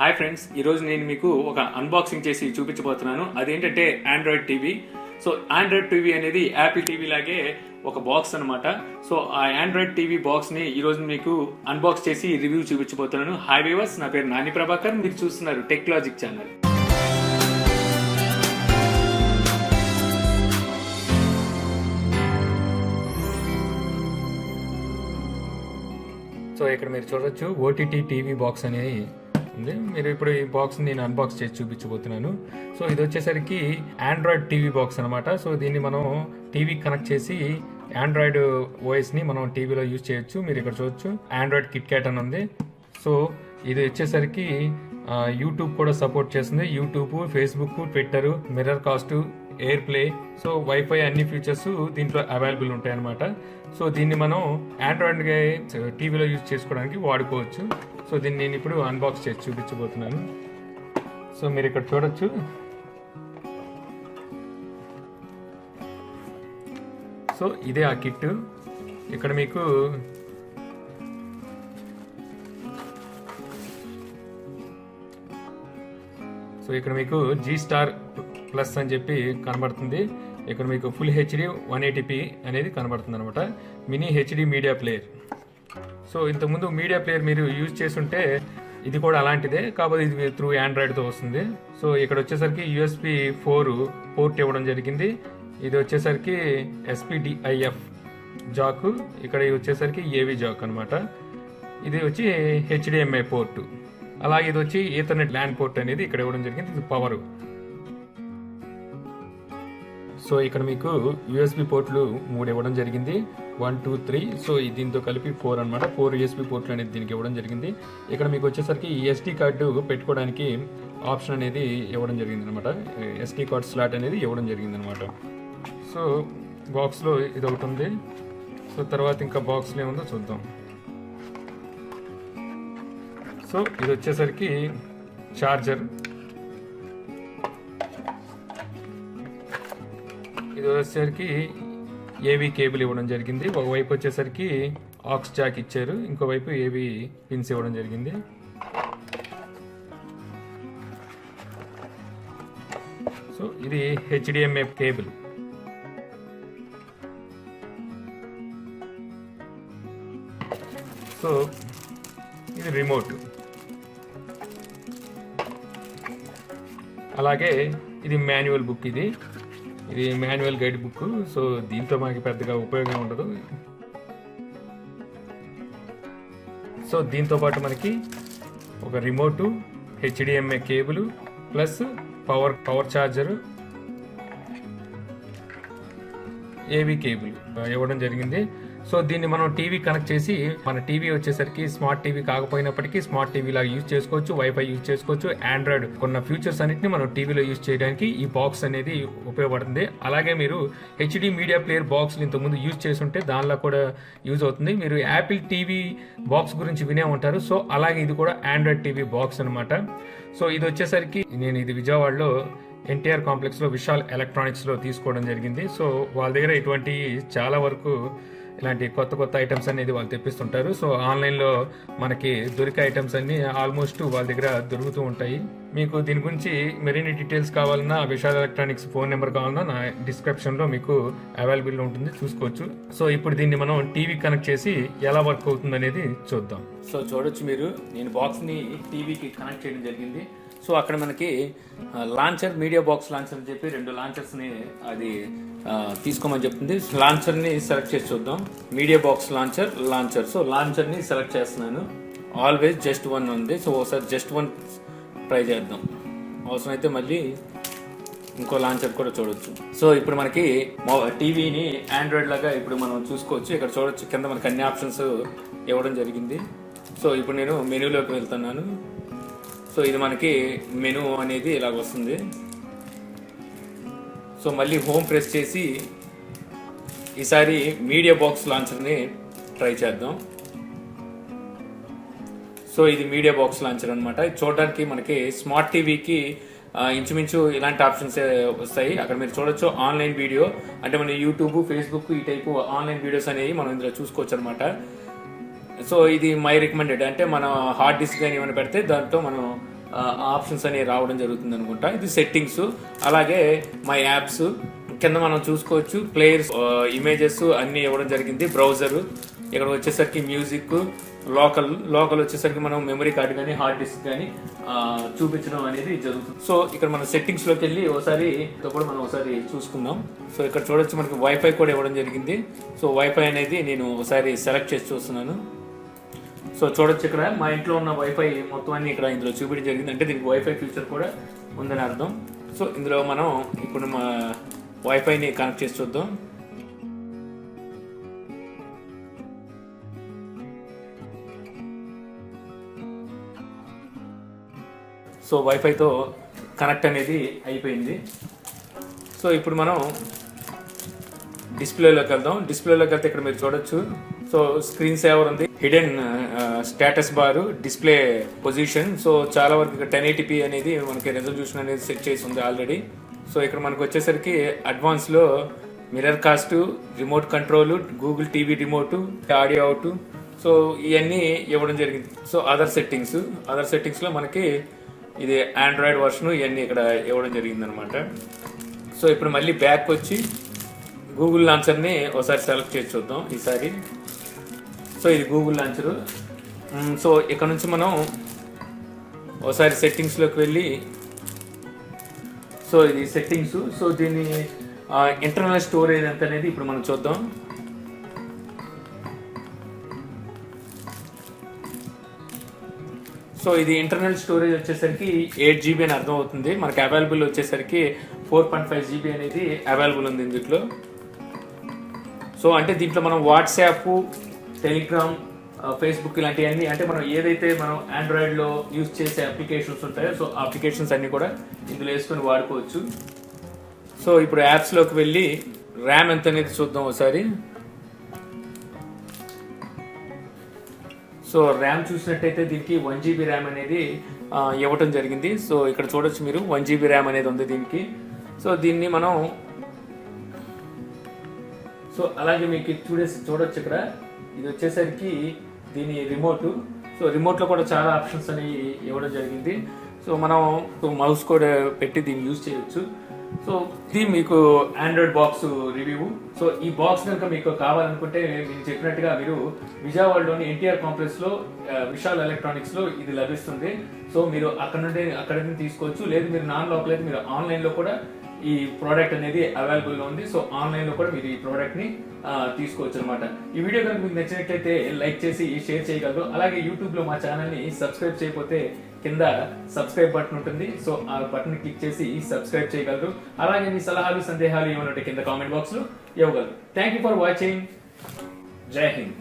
Hi friends ఈరోజు నేను మీకు ఒక అన్బాక్సింగ్ చేసి చూపించబోతున్నాను. అదేంటంటే Android TV so Android TV అనేది యాపిల్ టీవీ లాగే ఒక బాక్స్ అనమాట సో ఆ ఆండ్రాయిడ్ టీవీ బాక్స్ని ఈరోజు మీకు అన్బాక్స్ చేసి రివ్యూ చూపించబోతున్నాను. హాయ్ వేవర్స్ నా పేరు నాని ప్రభాకర్. మీరు చూస్తున్నారు టెక్లాజిక్ ఛానల్ సో ఇక్కడ మీరు చూడొచ్చు ఓటీటీ టీవీ బాక్స్ అనేది వస్తుంది మీరు ఇప్పుడు ఈ బాక్స్ నేను అన్బాక్స్ చేసి చూపించబోతున్నాను. సో ఇది వచ్చేసరికి ఆండ్రాయిడ్ టీవీ బాక్స్ అనమాట సో దీన్ని మనం టీవీ కనెక్ట్ చేసి ఆండ్రాయిడ్ ఓఎస్ని మనం టీవీలో యూజ్ చేయొచ్చు. మీరు ఇక్కడ చూడొచ్చు. ఆండ్రాయిడ్ కిట్ క్యాట్ అని ఉంది. సో ఇది వచ్చేసరికి యూట్యూబ్ కూడా సపోర్ట్ చేస్తుంది. YouTube Facebook Twitter mirror cast air play so wifi అన్ని ఫీచర్స్ దీంట్లో అవైలబుల్ ఉంటాయనమాట సో దీన్ని మనం ఆండ్రాయిడ్ టీవీలో యూజ్ చేసుకోవడానికి వాడుకోవచ్చు. సో దీన్ని నేను ఇప్పుడు అన్బాక్స్ చేసి చూపించబోతున్నాను. సో మీరు ఇక్కడ చూడొచ్చు. సో ఇదే ఆ కిట్. ఇక్కడ మీకు సో ఇక్కడ మీకు జీ స్టార్ ప్లస్ అని చెప్పి కనబడుతుంది. ఇక్కడ మీకు ఫుల్ హెచ్డి వన్ ఎయిటీపీ అనేది కనబడుతుంది అనమాట mini HD media player so ఇంతకుముందు మీడియా ప్లేయర్ మీరు యూజ్ చేస్తుంటే ఇది కూడా అలాంటిదే కాకపోతే ఇది త్రూ ఆండ్రాయిడ్తో వస్తుంది. సో ఇక్కడ వచ్చేసరికి యూఎస్పి ఫోర్ పోర్ట్ ఇవ్వడం జరిగింది. ఇది వచ్చేసరికి ఎస్పిడిఐఎఫ్ జాక్ ఇక్కడ ఇది వచ్చేసరికి ఏవి జాక్ అన్నమాట. ఇది వచ్చి హెచ్డిఎంఐ పోర్టు. అలాగే ఇది వచ్చి ఈథర్నెట్ ల్యాండ్ పోర్ట్ అనేది ఇక్కడ ఇవ్వడం జరిగింది. ఇది పవర్. సో ఇక్కడ మీకు యూఎస్బి పోర్ట్లు మూడు ఇవ్వడం జరిగింది. వన్ టూ త్రీ సో దీంతో కలిపి ఫోర్ అన్నమాట. ఫోర్ యూఎస్బి పోర్ట్లు అనేది దీనికి ఇవ్వడం జరిగింది. ఇక్కడ మీకు వచ్చేసరికి ఎస్డి కార్డు పెట్టుకోవడానికి ఆప్షన్ అనేది ఇవ్వడం జరిగింది అనమాట ఎస్డి కార్డ్ స్లాట్ అనేది ఇవ్వడం జరిగింది అనమాట సో బాక్స్లో ఇది ఒకటి ఉంది. సో తర్వాత ఇంకా బాక్స్లో ఏముందో చూద్దాం. సో ఇది వచ్చేసరికి చార్జర్ ఇది వచ్చేసరికి ఏవీ కేబుల్ ఇవ్వడం జరిగింది. ఒకవైపు వచ్చేసరికి ఆక్స్ జాక్ ఇచ్చారు. ఇంకోవైపు ఏవి పిన్స్ ఇవ్వడం జరిగింది. సో ఇది హెచ్డిఎంఏ కేబుల్. సో ఇది రిమోట్ అలాగే ఇది మాన్యువల్ బుక్ ఇది. ఇది మాన్యువల్ గైడ్ బుక్ సో దీంతో మనకి పెద్దగా ఉపయోగం ఉండదు. సో దీంతో పాటు మనకి ఒక remote HDMI cable plus power power charger AV cable. ఇవ్వడం జరిగింది. సో దీన్ని మనం టీవీ కనెక్ట్ చేసి మన టీవీ వచ్చేసరికి స్మార్ట్ టీవీ కాకపోయినప్పటికీ స్మార్ట్ టీవీ లాగా యూజ్ చేసుకోవచ్చు వైఫై యూజ్ చేసుకోవచ్చు ఆండ్రాయిడ్ కొన్న ఫ్యూచర్స్ అన్నిటిని మనం టీవీలో యూజ్ చేయడానికి ఈ బాక్స్ అనేది ఉపయోగపడుతుంది. అలాగే మీరు హెచ్డి మీడియా ప్లేయర్ బాక్స్ ఇంతకుముందు యూజ్ చేసుంటే దానిలో కూడా యూజ్ అవుతుంది. మీరు యాపిల్ టీవీ బాక్స్ గురించి వినే ఉంటారు. సో అలాగే ఇది కూడా ఆండ్రాయిడ్ టీవీ బాక్స్ అనమాట సో ఇది వచ్చేసరికి నేను ఇది విజయవాడలో ఎన్టీఆర్ కాంప్లెక్స్లో విశాల్ ఎలక్ట్రానిక్స్లో తీసుకోవడం జరిగింది. సో వాళ్ళ దగ్గర ఇటువంటి చాలా వరకు ఇలాంటి కొత్త కొత్త ఐటమ్స్ అనేది వాళ్ళు తెప్పిస్తుంటారు. సో ఆన్లైన్లో మనకి దొరికే ఐటమ్స్ అన్ని ఆల్మోస్ట్ వాళ్ళ దగ్గర దొరుకుతూ ఉంటాయి. మీకు దీని గురించి మరిన్ని డీటెయిల్స్ కావాలన్నా విశాల్ ఎలక్ట్రానిక్స్ ఫోన్ నెంబర్ కావాలన్నా నా డిస్క్రిప్షన్లో మీకు అవైలబుల్ ఉంటుంది. చూసుకోవచ్చు. సో ఇప్పుడు దీన్ని మనం టీవీ కనెక్ట్ చేసి ఎలా వర్క్ అవుతుంది అనేది చూద్దాం. సో చూడొచ్చు మీరు. నేను బాక్స్ని టీవీకి కనెక్ట్ చేయడం జరిగింది. సో అక్కడ మనకి లాంచర్ మీడియా బాక్స్ లాంచర్ అని చెప్పి రెండు లాంచర్స్ని అది తీసుకోమని చెప్తుంది. లాంచర్ని సెలెక్ట్ చేసి చూద్దాం. Media box launcher launcher so లాంచర్ని select చేస్తున్నాను. ఆల్వేస్ జస్ట్ వన్ ఉంది. సో ఒకసారి జస్ట్ వన్ ట్రై చేద్దాం. అవసరమైతే మళ్ళీ ఇంకో లాంచర్ కూడా చూడొచ్చు. సో ఇప్పుడు మనకి టీవీని ఆండ్రాయిడ్ లాగా ఇప్పుడు మనం చూసుకోవచ్చు. ఇక్కడ చూడొచ్చు. కింద మనకి అన్ని ఆప్షన్స్ ఇవ్వడం జరిగింది. సో ఇప్పుడు నేను మెనూలోకి వెళ్తున్నాను. సో ఇది మనకి మెనూ అనేది ఇలాగ వస్తుంది. సో మళ్ళీ హోమ్ ప్రెస్ చేసి ఈసారి మీడియా బాక్స్ లాంచర్ని ట్రై చేద్దాం. సో ఇది మీడియా బాక్స్ లాంచర్ అనమాట చూడడానికి మనకి స్మార్ట్ టీవీకి ఇంచుమించు ఇలాంటి ఆప్షన్స్ వస్తాయి. అక్కడ మీరు చూడొచ్చు ఆన్లైన్ వీడియో. అంటే మన యూట్యూబ్ ఫేస్బుక్ ఈ టైపు ఆన్లైన్ వీడియోస్ అనేవి మనం ఇందులో చూసుకోవచ్చు అనమాట సో ఇది మై రికమెండెడ్ అంటే మన హార్డ్ డిస్క్ కానీ ఏమైనా పెడితే దాంతో మనం ఆప్షన్స్ అనేవి రావడం జరుగుతుంది అనుకుంటా. ఇది సెట్టింగ్స్ అలాగే మై యాప్స్ కింద మనం చూసుకోవచ్చు. ప్లేయర్స్ ఇమేజెస్ అన్ని ఇవ్వడం జరిగింది. బ్రౌజర్ ఇక్కడ వచ్చేసరికి మ్యూజిక్ లోకల్ లోకల్ వచ్చేసరికి మనం మెమరీ కార్డు కానీ హార్డ్ డిస్క్ కానీ చూపించడం అనేది జరుగుతుంది. సో ఇక్కడ మన సెట్టింగ్స్లోకి వెళ్ళి ఒకసారి కూడా మనం ఒకసారి చూసుకుందాం. సో ఇక్కడ చూడొచ్చు మనకి వైఫై కూడా ఇవ్వడం జరిగింది. సో వైఫై అనేది నేను ఒకసారి సెలెక్ట్ చేసి చూస్తున్నాను. సో చూడొచ్చు ఇక్కడ. మా ఇంట్లో ఉన్న వైఫై మొత్తం అన్ని ఇక్కడ ఇందులో చూపించడం జరిగింది. అంటే దీనికి వైఫై ఫీచర్ కూడా ఉందని అర్థం. సో ఇందులో మనం ఇప్పుడు మా వైఫైని కనెక్ట్ చేసి చూద్దాం. సో వైఫైతో కనెక్ట్ అనేది అయిపోయింది. సో ఇప్పుడు మనం డిస్ప్లేలోకి వెళ్దాం. డిస్ప్లేలోకి వెళ్తే ఇక్కడ మీరు చూడొచ్చు. సో స్క్రీన్ సేవర్ ఉంది. Hidden status bar display position. So చాలా వరకు ఇక్కడ టెన్ ఎయిటీపీ అనేది మనకి రెజల్యూషన్ అనేది సెట్ చేసి ఉంది ఆల్రెడీ సో ఇక్కడ మనకు వచ్చేసరికి అడ్వాన్స్లో mirror cast remote control Google TV remote audio out so ఇవన్నీ ఇవ్వడం జరిగింది. సో అదర్ సెట్టింగ్స్ అదర్ సెట్టింగ్స్లో మనకి ఇది ఆండ్రాయిడ్ వర్షన్ ఇవన్నీ ఇక్కడ ఇవ్వడం జరిగింది అనమాట సో ఇప్పుడు మళ్ళీ బ్యాక్ వచ్చి గూగుల్ లాంచర్ని ఒకసారి సెలెక్ట్ చేసి చూద్దాం ఈసారి. సో ఇది గూగుల్ లాంచరు. సో ఇక్కడ నుంచి మనం ఒకసారి సెట్టింగ్స్లోకి వెళ్ళి సో ఇది సెట్టింగ్స్. సో దీని ఇంటర్నల్ స్టోరేజ్ ఎంత అనేది ఇప్పుడు మనం చూద్దాం. సో ఇది ఇంటర్నల్ స్టోరేజ్ వచ్చేసరికి ఎయిట్ జీబీ అని అర్థం అవుతుంది మనకి అవైలబుల్ వచ్చేసరికి ఫోర్ పాయింట్ ఫైవ్ జీబీ అనేది అవైలబుల్ ఉంది దీంట్లో సో అంటే దీంట్లో మనం వాట్సాప్ టెలిగ్రామ్ ఫేస్బుక్ ఇలాంటివన్నీ అంటే మనం ఏదైతే మనం ఆండ్రాయిడ్లో యూజ్ చేసే అప్లికేషన్స్ ఉంటాయో సో అప్లికేషన్స్ అన్నీ కూడా ఇందులో వేసుకొని వాడుకోవచ్చు. సో ఇప్పుడు యాప్స్లోకి వెళ్ళి ర్యామ్ ఎంత అనేది చూద్దాం ఒకసారి. సో ర్యామ్ చూసినట్టయితే దీనికి వన్ జీబీ ర్యామ్ అనేది ఇవ్వటం జరిగింది. సో ఇక్కడ చూడొచ్చు మీరు వన్ జీబీ ర్యామ్ అనేది ఉంది దీనికి. సో దీన్ని మనం సో అలాగే మీకు చూడేసి చూడొచ్చు ఇక్కడ. ఇది వచ్చేసరికి దీని రిమోట్ సో రిమోట్లో కూడా చాలా ఆప్షన్స్ అనేవి ఇవ్వడం జరిగింది. సో మనం మౌస్ కూడా పెట్టి దీన్ని యూజ్ చేయొచ్చు. సో ఇది మీకు ఆండ్రాయిడ్ బాక్స్ రివ్యూ సో ఈ బాక్స్ కనుక మీకు కావాలనుకుంటే నేను చెప్పినట్టుగా మీరు విజయవాడలోని ఎన్టీఆర్ కాంప్లెక్స్లో విశాల్ ఎలక్ట్రానిక్స్లో ఇది లభిస్తుంది. సో మీరు అక్కడ నుండి అక్కడ నుండి తీసుకోవచ్చు. లేదు మీరు నాన్ లోకల్ అయితే మీరు ఆన్లైన్లో కూడా ఈ ప్రోడక్ట్ అనేది అవైలబుల్గా ఉంది. సో ఆన్లైన్లో కూడా మీరు ఈ ప్రోడక్ట్ని తీసుకోవచ్చు అనమాట ఈ వీడియో కనుక మీకు నచ్చినట్లయితే లైక్ చేసి షేర్ చేయగలరు. అలాగే యూట్యూబ్లో మా ఛానల్ని సబ్స్క్రైబ్ చేయకపోతే కింద సబ్స్క్రైబ్ బటన్ ఉంటుంది. సో ఆ బటన్ క్లిక్ చేసి సబ్స్క్రైబ్ చేయగలరు. అలాగే మీ సలహాలు సందేహాలు ఏమైనా ఉంటే కింద కామెంట్ బాక్స్లో ఇవ్వగలరు. థ్యాంక్ యూ ఫర్ వాచింగ్ జై హింద్